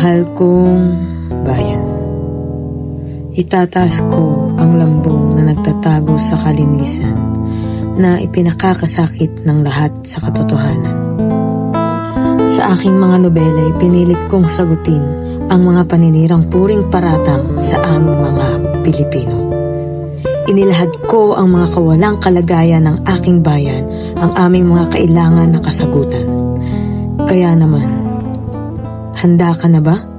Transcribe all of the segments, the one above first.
Mahal kong bayan. Itataas ko ang lambong na nagtatago sa kalinisan na ipinakakasakit ng lahat sa katotohanan. Sa aking mga nobela'y pinilit kong sagutin ang mga paninirang puring paratang sa aming mga Pilipino. Inilahad ko ang mga kawalang kalagayan ng aking bayan, ang aming mga kailangan na kasagutan. Kaya naman, handa ka na ba?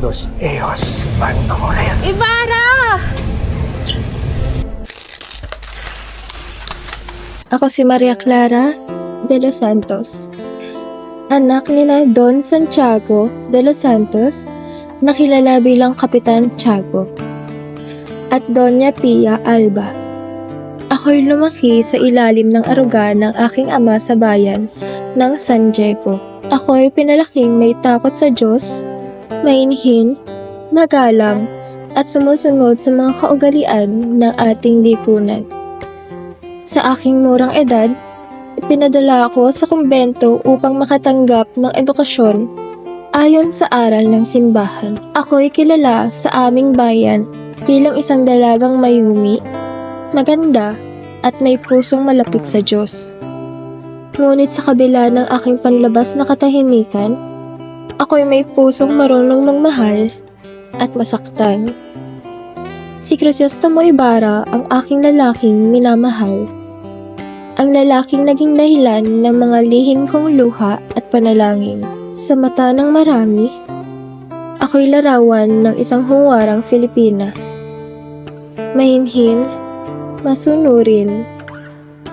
Todos ellos van a morir. Ibarra! Ako si Maria Clara de los Santos. Anak ni na Don Santiago de los Santos, nakilala bilang Kapitan Tiago. At Doña Pia Alba. Ako'y lumaki sa ilalim ng aruga ng aking ama sa bayan ng San Diego. Ako'y pinalaking may takot sa Diyos, mainhin, magalang, at sumusunod sa mga kaugalian ng ating lipunan. Sa aking murang edad, pinadala ako sa kumbento upang makatanggap ng edukasyon ayon sa aral ng simbahan. Ako'y kilala sa aming bayan bilang isang dalagang mayumi, maganda, at may pusong malapit sa Diyos. Ngunit sa kabila ng aking panlabas na katahimikan, ako'y may pusong marunong ng mahal at masaktan. Si Crisostomo Ibarra ang aking lalaking minamahal. Ang lalaking naging dahilan ng mga lihim kong luha at panalangin. Sa mata ng marami, ako'y larawan ng isang huwarang Filipina. Mahinhin, masunurin,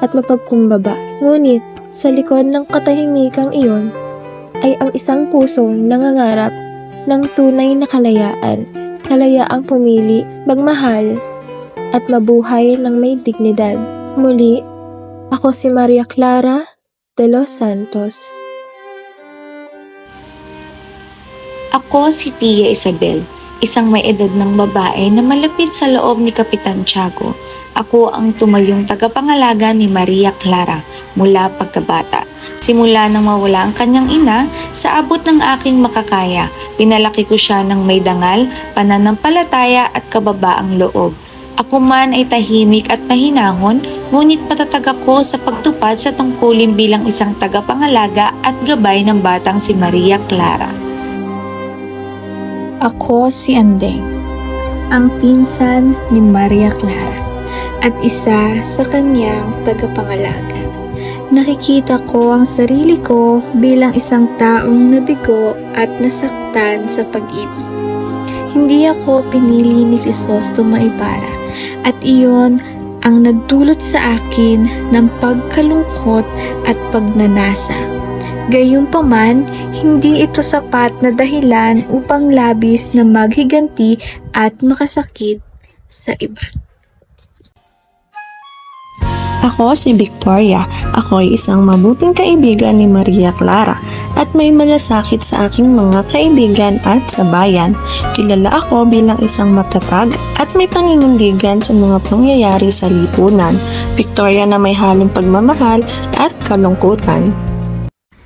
at mapagkumbaba. Ngunit sa likod ng katahimikang iyon ay ang isang pusong nangangarap ng tunay na kalayaan. Kalayaang pumili, magmahal, at mabuhay ng may dignidad. Muli, ako si Maria Clara de los Santos. Ako si Tia Isabel, isang may edad ng babae na malapit sa loob ni Kapitan Tiago. Ako ang tumayong tagapangalaga ni Maria Clara mula pagkabata. Simula nang mawala ang kanyang ina, sa abot ng aking makakaya, pinalaki ko siya ng may dangal, pananampalataya at kababaang loob. Ako man ay tahimik at mahinahon, ngunit patatag ako sa pagtupad sa tungkulin bilang isang tagapangalaga at gabay ng batang si Maria Clara. Ako si Andeng, ang pinsan ni Maria Clara at isa sa kanyang tagapangalaga. Nakikita ko ang sarili ko bilang isang taong nabigo at nasaktan sa pag-ibig. Hindi ako pinili ni Crisostomo Ibarra at iyon ang nagdulot sa akin ng pagkalungkot at pagnanasa. Gayunpaman, hindi ito sapat na dahilan upang labis na maghiganti at makasakit sa iba. Ako si Victoria. Ako ay isang mabuting kaibigan ni Maria Clara at may malasakit sa aking mga kaibigan at sa bayan. Kilala ako bilang isang matatag at may paninindigan sa mga pangyayari sa lipunan. Victoria na may halong pagmamahal at kalungkutan.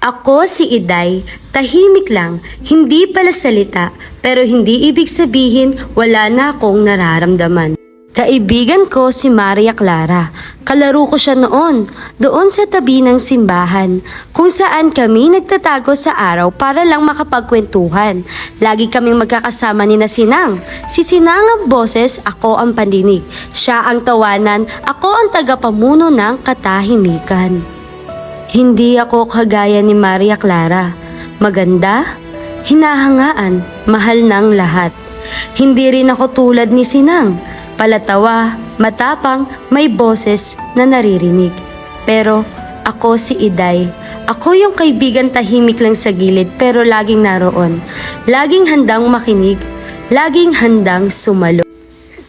Ako si Iday, tahimik lang, hindi pala salita, pero hindi ibig sabihin wala na akong nararamdaman. Kaibigan ko si Maria Clara. Kalaro ko siya noon, doon sa tabi ng simbahan, kung saan kami nagtatago sa araw para lang makapagkwentuhan. Lagi kaming magkakasama ni na Sinang. Si Sinang ang boses, ako ang pandinig. Siya ang tawanan, ako ang tagapamuno ng katahimikan. Hindi ako kagaya ni Maria Clara. Maganda, hinahangaan, mahal ng lahat. Hindi rin ako tulad ni Sinang. Palatawa, matapang, may boses na naririnig. Pero ako si Iday. Ako yung kaibigan tahimik lang sa gilid pero laging naroon. Laging handang makinig. Laging handang sumalo.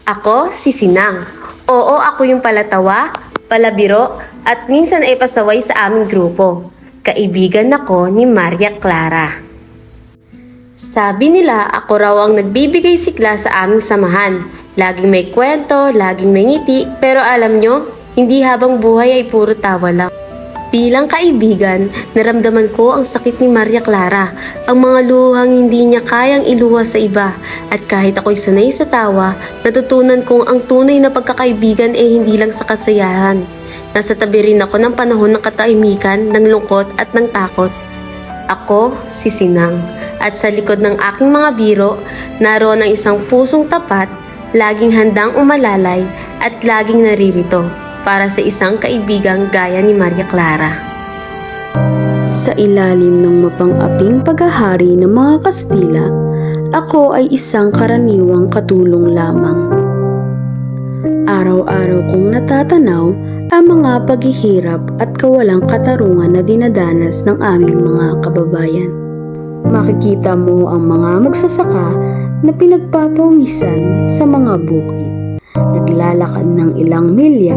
Ako, si Sinang. Oo, ako yung palatawa, palabiro, at minsan ay pasaway sa aming grupo. Kaibigan ako ni Maria Clara. Sabi nila ako raw ang nagbibigay sigla sa aming samahan. Laging may kwento, laging may ngiti, pero alam nyo, hindi habang buhay ay puro tawa lang. Bilang kaibigan, naramdaman ko ang sakit ni Maria Clara, ang mga luhang hindi niya kayang iluha sa iba. At kahit ako'y sanay sa tawa, natutunan kong ang tunay na pagkakaibigan ay hindi lang sa kasayahan. Nasa tabi rin ako ng panahon ng katahimikan, ng lungkot at ng takot. Ako, si Sinang. At sa likod ng aking mga biro, naroon ang isang pusong tapat, laging handang umalalay at laging naririto para sa isang kaibigang gaya ni Maria Clara. Sa ilalim ng mapang-aping paghahari ng mga Kastila, ako ay isang karaniwang katulong lamang. Araw-araw kong natatanaw ang mga paghihirap at kawalang katarungan na dinadanas ng aming mga kababayan. Makikita mo ang mga magsasaka na pinagpapawisan sa mga bukid. Naglalakad ng ilang milya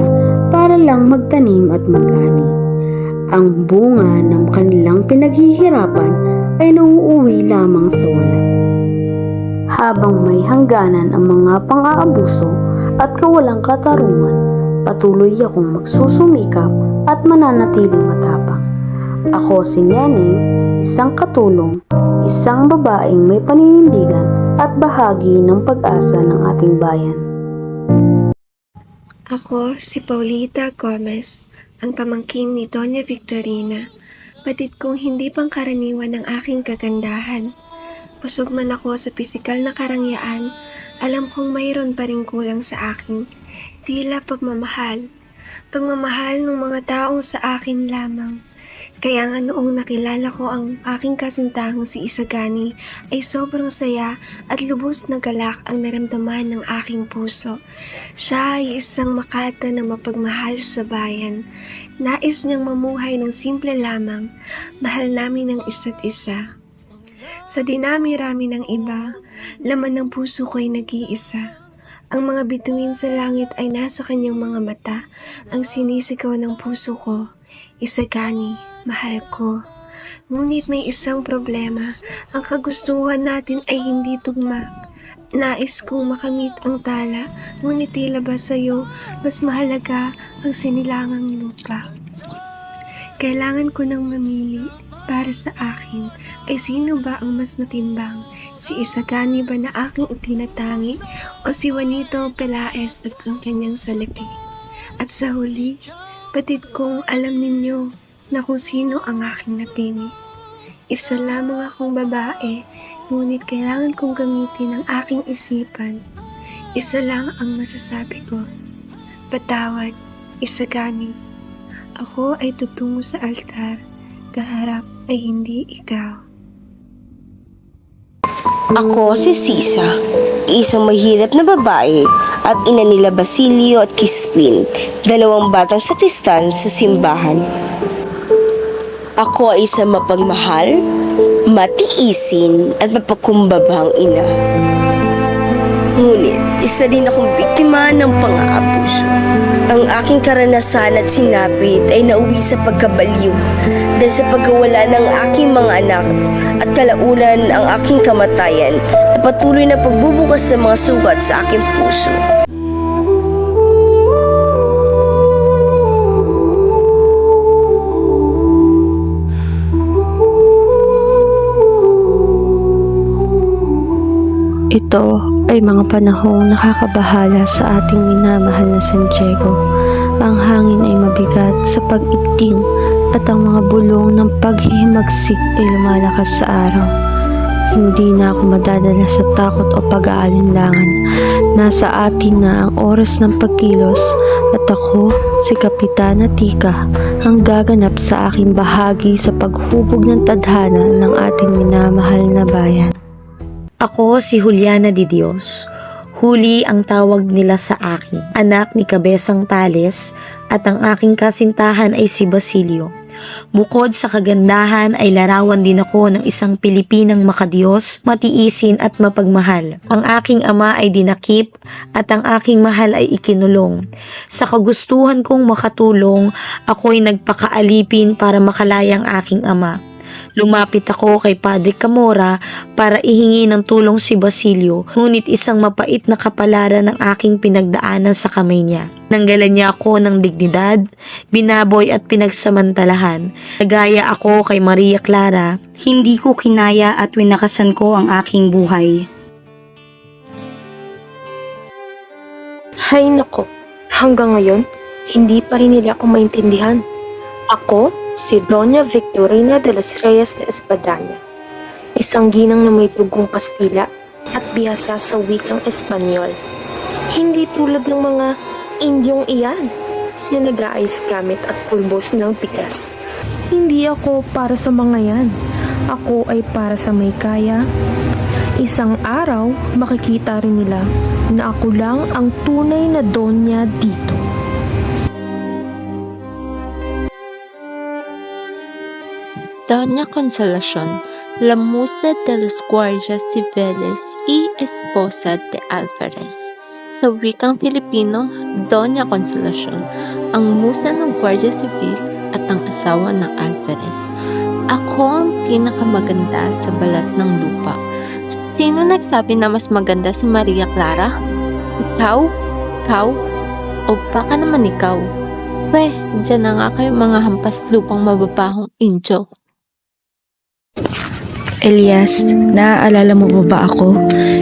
para lang magtanim at mag-ani. Ang bunga ng kanilang pinaghihirapan ay nauuwi lamang sa wala. Habang may hangganan ang mga pang-aabuso at kawalang katarungan, patuloy akong magsusumikap at mananatiling matapang. Ako si Neneng, isang katulong, isang babaeng may paninindigan at bahagi ng pag-asa ng ating bayan. Ako si Paulita Gomez, ang pamangkin ni Doña Victorina. Batid kong hindi pangkaraniwan ang aking kagandahan. Busog man ako sa pisikal na karangyaan, alam kong mayroon pa rin kulang sa akin. Tila pagmamahal. Pagmamahal ng mga taong sa akin lamang. Kaya nga noong nakilala ko ang aking kasintahang si Isagani ay sobrang saya at lubos na galak ang naramdaman ng aking puso. Siya ay isang makata na mapagmahal sa bayan. Nais niyang mamuhay ng simple lamang. Mahal namin ang isa't isa. Sa dinami-rami ng iba, laman ng puso ko ay nag-iisa. Ang mga bituin sa langit ay nasa kanyang mga mata. Ang sinisigaw ng puso ko, Isagani, mahal ko. Ngunit may isang problema. Ang kagustuhan natin ay hindi tugma. Nais kong makamit ang tala, ngunit tila ba sa'yo, mas mahalaga ang sinilangang lupa. Kailangan ko nang mamili para sa akin ay sino ba ang mas matimbang? Si Isagani ba na aking itinatangi o si Juanito Pelaez at ang kanyang salapi? At sa huli, batid kong alam ninyo na kung sino ang aking napili. Isa lamang akong babae, ngunit kailangan kong gamitin ang aking isipan. Isa lang ang masasabi ko. Patawad, Isagani. Ako ay tutungo sa altar, kaharap ay hindi ikaw. Ako si Sisa, isang mahirap na babae at ina nila Basilio at Crispin, dalawang batang sakristan sa simbahan. Ako ay isang mapagmahal, matiisin at mapagkumbabang ina. Ngunit, isa din akong biktima ng pang-aabuso. Ang aking karanasan at sinapit ay nauwi sa pagkabaliw dahil sa pagkawala ng aking mga anak at kalaunan ang aking kamatayan na patuloy na pagbubukas ng mga sugat sa aking puso. Ito ay mga panahong nakakabahala sa ating minamahal na San Diego. Ang hangin ay mabigat sa pag-iting at ang mga bulong ng paghihimagsik ay lumalakas sa araw. Hindi na ako madadala sa takot o pag-aalinlangan. Nasa atin na ang oras ng pagkilos at ako, si Kapitana Tika, ang gaganap sa aking bahagi sa paghubog ng tadhana ng ating minamahal na bayan. Ako si Juliana de Dios. Huli ang tawag nila sa akin. Anak ni Kabesang Tales at ang aking kasintahan ay si Basilio. Bukod sa kagandahan ay larawan din ako ng isang Pilipinang makadiyos, matiisin at mapagmahal. Ang aking ama ay dinakip at ang aking mahal ay ikinulong. Sa kagustuhan kong makatulong, ako'y nagpakaalipin para makalaya ang aking ama. Lumapit ako kay Padre Camora para ihingi ng tulong si Basilio, ngunit isang mapait na kapalaran ng aking pinagdaanan sa kamay niya. Nanggalan niya ako ng dignidad, binaboy at pinagsamantalahan. Nagaya ako kay Maria Clara, Hindi ko kinaya at winakasan ko ang aking buhay. Hay nako, hanggang ngayon, hindi pa rin nila ako maintindihan. Ako, si Doña Victorina de los Reyes de Espadanya. Isang ginang na may dugong Kastila at biyasa sa wikang Espanyol. Hindi tulad ng mga Indyong iyan na nag-aayos gamit at pulbos ng bigas. Hindi ako para sa mga yan. Ako ay para sa may kaya. Isang araw, makikita rin nila na ako lang ang tunay na donya dito. Doña Consolación, la musa de los guardias civiles y esposa de Alvarez. Sa wikang Filipino, Doña Consolación, ang musa ng Guardia Civil at ang asawa ng Alvarez. Ako ang pinakamaganda sa balat ng lupa. At sino nagsabi na mas maganda si Maria Clara? Ikaw? Ikaw? O baka naman ikaw? Pweh, dyan na nga kayo mga hampas lupang mababahong injo. Elias, naaalala mo ba ba ako?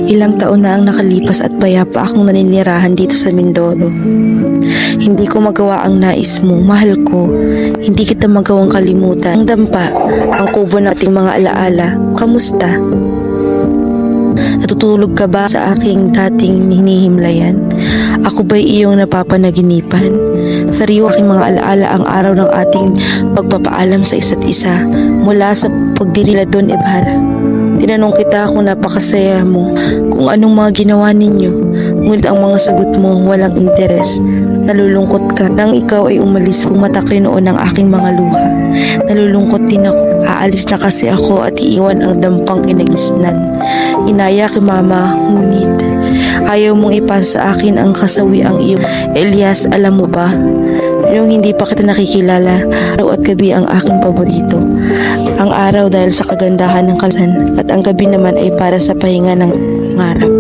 Ilang taon na ang nakalipas at payapa akong naninirahan dito sa Mindoro. Hindi ko magawa ang nais mo, mahal ko. Hindi kita magawang kalimutan. Ang dampa, ang kubo nating mga alaala. Kamusta? Natutulog ka ba sa aking dating hinihimlayan? Ako ba'y iyong napapanaginipan? Sariwa aking mga alaala ang araw ng ating pagpapaalam sa isa't isa mula sa pagdirila doon Ibarra. Tinanong kita kung napakasaya mo kung anong mga ginawa ninyo. Ngunit ang mga sagot mo walang interes. Nalulungkot ka nang ikaw ay umalis kung matakli noon ang aking mga luha. Nalulungkot din ako. Aalis na kasi ako at iiwan ang dampang kinagisnan. Inaya sumama, ngunit ayaw mong ipasa sa akin ang kasawi ang iyong Elias, alam mo ba? Yung hindi pa kita nakikilala, araw at gabi ang aking paborito. Ang araw dahil sa kagandahan ng kalan at ang gabi naman ay para sa pahinga ng ngarap.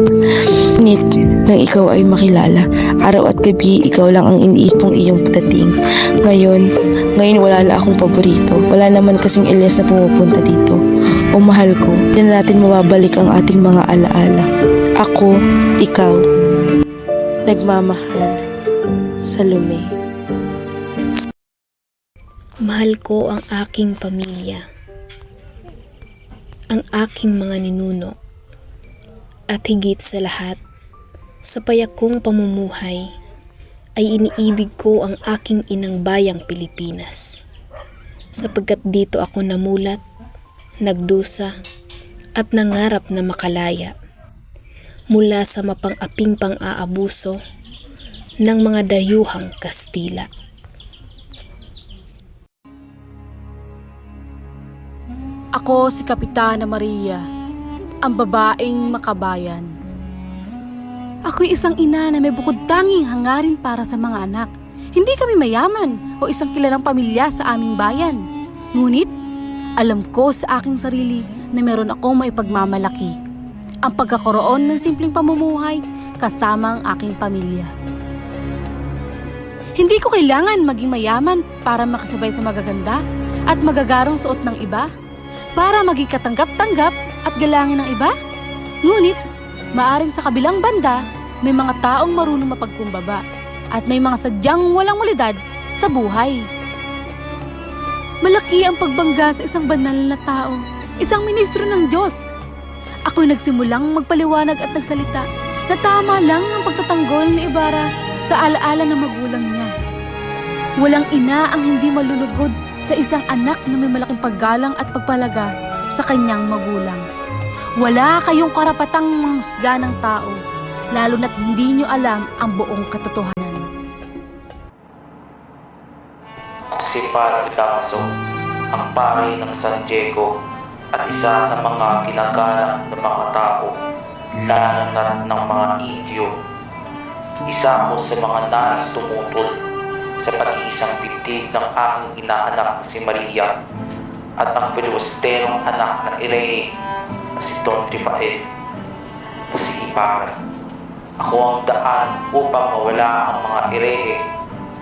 Ngunit nang ikaw ay makilala, araw at gabi ikaw lang ang iniipong iyong dating. Ngayon, ngayon wala na akong paborito. Wala naman kasing Elias na pumupunta dito. O mahal ko, hindi na natin mababalik ang ating mga alaala. Ako, ikaw, nagmamahal, Salome. Mahal ko ang aking pamilya, ang aking mga ninuno, at higit sa lahat, sa payak pamumuhay, ay iniibig ko ang aking inang bayang Pilipinas. Sapagkat dito ako namulat, nagdusa, at nangarap na makalaya mula sa mapang-aping pang-aabuso ng mga dayuhang Kastila. Ako si Kapitana Maria, ang babaeng makabayan. Ako'y isang ina na may bukod tanging hangarin para sa mga anak. Hindi kami mayaman o isang kilalang pamilya sa aming bayan. Ngunit, alam ko sa aking sarili na meron akong maipagmamalaki. Ang pagkakaroon ng simpleng pamumuhay kasama ang aking pamilya. Hindi ko kailangan maging mayaman para makasabay sa magaganda at magagarang suot ng iba para maging katanggap-tanggap at galangin ng iba. Ngunit, Maaring sa kabilang banda, may mga taong marunong mapagkumbaba at may mga sadyang walang walidad sa buhay. Malaki ang pagbangga sa isang banal na tao, isang ministro ng Diyos. Ako'y nagsimulang magpaliwanag at nagsalita na tama lang ang pagtatanggol ni Ibarra sa alaala ng magulang niya. Walang ina ang hindi malulugod sa isang anak na may malaking paggalang at pagpalaga sa kanyang magulang. Wala kayong karapatang manghusga ng tao, lalo na't hindi nyo alam ang buong katotohanan. si Padre Damaso, ang pari ng San Diego at isa sa mga ginagalang ng mga tao, lalo na ng mga Indio. Isa ako sa mga nais tumutol sa pag-iisang dibdib ng aking inaanak na si Maria at ang piliwasterong anak ng Irene si Don Trifael na si Ibarra. Ako ang daan upang mawala ang mga Irehe,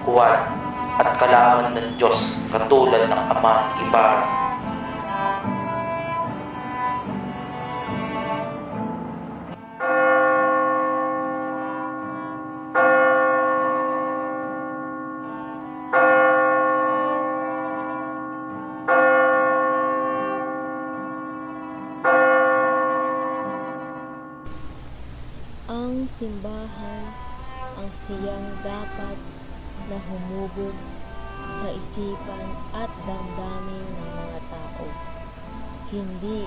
Juan, at kalaman ng Diyos katulad ng Ama ni Ibarra. Humubog sa isipan at damdamin ng mga tao. Hindi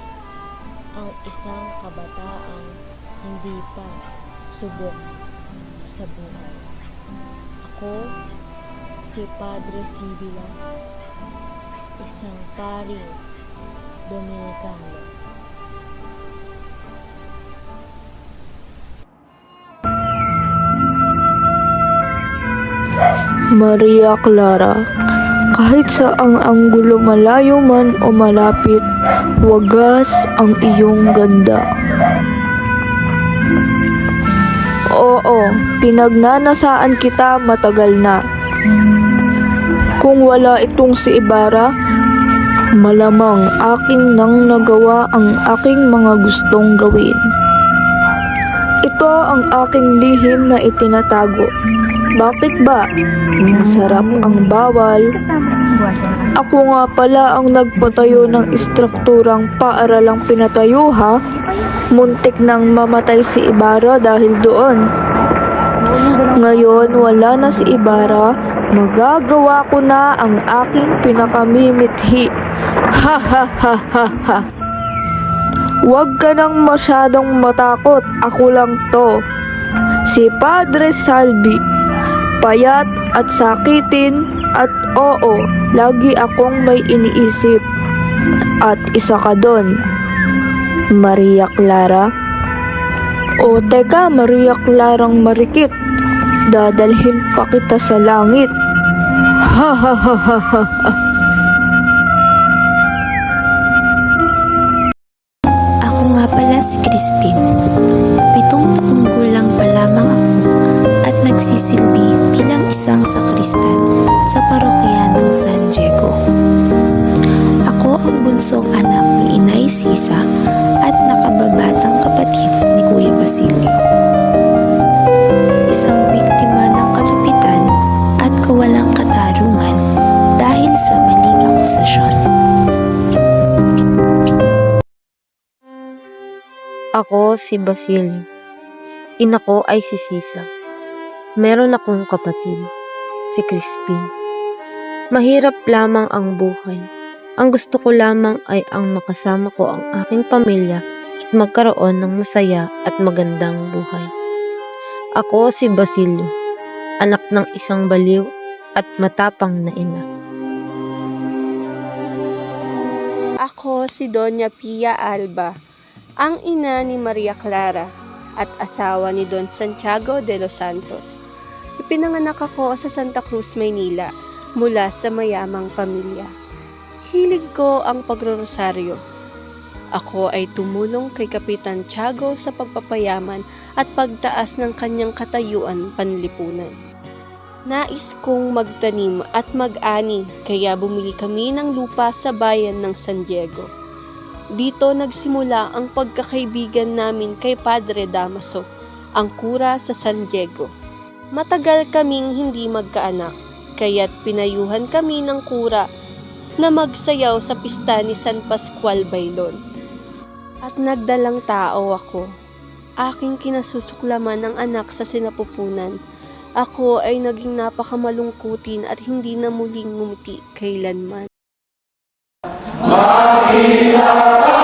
ang isang kabataang hindi pa subok sa buhay. Ako, si Padre Sibila, isang paring Dominikano. Maria Clara, kahit sa ang anggulo malayo man o malapit, wagas ang iyong ganda. Oo, pinagnanasaan kita matagal na. Kung wala itong si Ibarra, malamang aking nang nagawa ang aking mga gustong gawin. Ito ang aking lihim na itinatago. Bakit ba? Masarap ang bawal. Ako nga pala ang nagpatayo ng istrukturang paaralang pinatayo ha. Muntik nang mamatay si Ibarra dahil doon. Ngayon wala na si Ibarra, magagawa ko na ang aking pinakamimithi. Ha ha ha ha ha. Huwag ka nang masyadong matakot, ako lang to. Si Padre Salvi, payat at sakitin at oo, lagi akong may iniisip. At isa ka doon, Maria Clara. O teka, Maria Clarang marikit, dadalhin pa kita sa langit. Ha ha ha ha ha ha. Ako nga pala si Crispin. Ako si Basilio. Ina ko ay si Sisa. Meron akong kapatid, si Crispin. Mahirap lamang ang buhay. Ang gusto ko lamang ay ang makasama ko ang aking pamilya at magkaroon ng masaya at magandang buhay. Ako si Basilio, anak ng isang baliw at matapang na ina. Ako si Doña Pia Alba, ang ina ni Maria Clara at asawa ni Don Santiago de los Santos. Ipinanganak ako sa Santa Cruz, Maynila mula sa mayamang pamilya. Hilig ko ang pagrorosaryo. Ako ay tumulong kay Kapitan Tiago sa pagpapayaman at pagtaas ng kanyang katayuan panlipunan. Nais kong magtanim at mag-ani kaya bumili kami ng lupa sa bayan ng San Diego. Dito nagsimula ang pagkakaibigan namin kay Padre Damaso, ang kura sa San Diego. Matagal kaming hindi magkaanak, kaya't pinayuhan kami ng kura na magsayaw sa pista ni San Pascual Bailon. At nagdalang tao ako. Aking kinasusuklaman ng anak sa sinapupunan. Ako ay naging napakamalungkutin at hindi na muling ngumiti kailanman. Maria